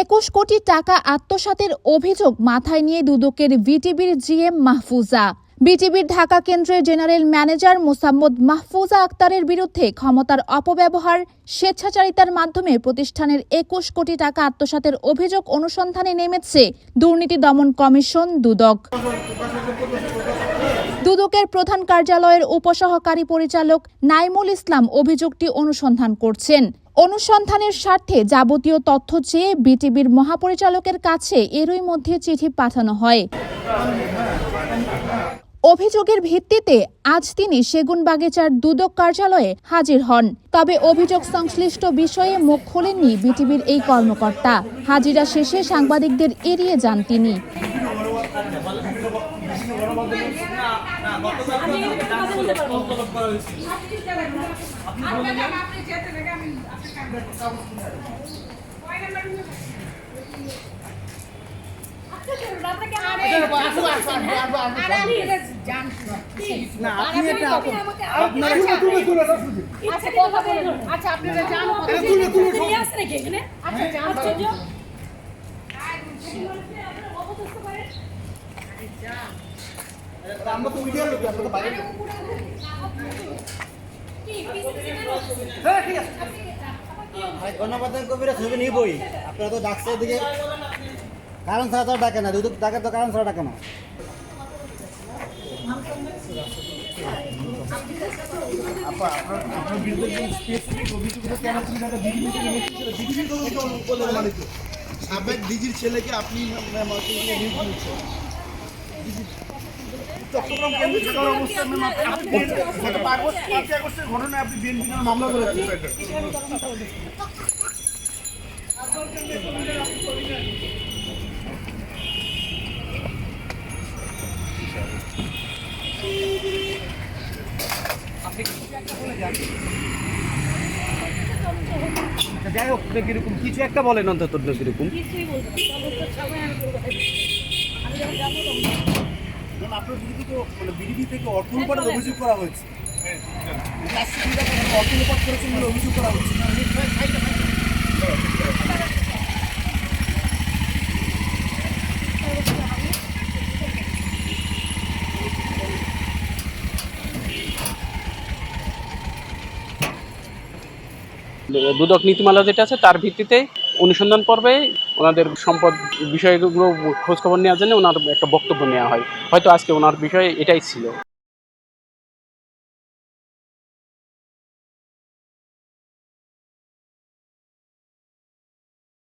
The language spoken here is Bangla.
একুশ কোটি টাকা আত্মসাতের অভিযোগ মাথায় নিয়ে দুদকের বিটিভির জিএম মাহফুজা। বিটিভির ঢাকা কেন্দ্রের জেনারেল ম্যানেজার মোসাম্মদ মাহফুজা আক্তারের বিরুদ্ধে ক্ষমতার অপব্যবহার, স্বেচ্ছাচারিতার মাধ্যমে প্রতিষ্ঠানের একুশ কোটি টাকা আত্মসাতের অভিযোগ অনুসন্ধানে নেমেছে দুর্নীতি দমন কমিশন দুদক। দুদকের প্রধান কার্যালয়ের উপসহকারী পরিচালক নাইমুল ইসলাম অভিযোগটি অনুসন্ধান করছেন। অনুসন্ধানের স্বার্থে যাবতীয় তথ্য চেয়ে বিটিভির মহাপরিচালকের কাছে এরই মধ্যে চিঠি পাঠানো হয়। অভিযোগের ভিত্তিতে আজ তিনি সেগুনবাগিচার দুদক কার্যালয়ে হাজির হন। তবে অভিযোগ সংশ্লিষ্ট বিষয়ে মুখ খোলেননি বিটিভির এই কর্মকর্তা। হাজিরা শেষে সাংবাদিকদের এড়িয়ে যান তিনি। এটা আপনারা রাখুন। আচ্ছা আচ্ছা আপনারা যান কথা তুলে তুলে নিয়ে আসছেন নাকি এখানে আচ্ছা যান আশ্চর্য আমরা তো মিডিয়ার লোক আমরা তো বাইরে লোক। ভাই গণমাধ্যম কবিরা ছবি নিবই। আপনারা তো ডাকছে এদিকে। কারণ ছাড়া তো ডাকে না দুদক ডাকে তো কারণ ছাড়া ডাকে না। আপনার আপনার বিরুদ্ধে স্পেসিফিক অভিযোগটা কেন তুমি একটা বিজেপি থেকে নেতৃত্ব বিজেপি তো বলে সাবেক ডিজির ছেলেকে আপনি নিয়োগ চট্টগ্রাম কেন্দ্র শাখার অবস্থান ম্যাম আপনি গত আগস্ট পাঁচই আগস্টের ঘটনায় আপনি বিএনপি নামে মামলা করেছেন। যাই হোক কীরকম কিছু একটা বলেন অন্তত কীরকম? কিছুই বলব আপনার বিরুদ্ধে মানে বিজেপি থেকে অর্থ উপার্জনের অভিযোগ করা হয়েছে। অর্থ উপার্জন করেছেন বলে অভিযোগ করা হচ্ছে দুদক নীতিমালা যেটা আছে, তার ভিত্তিতে অনুসন্ধান পর্বে ওনাদের সম্পদ বিষয়গুলো খোঁজখবর নেওয়ার জন্য ওনার একটা বক্তব্য নেওয়া হয়। হয়তো আজকে ওনার বিষয়ে এটাই ছিল।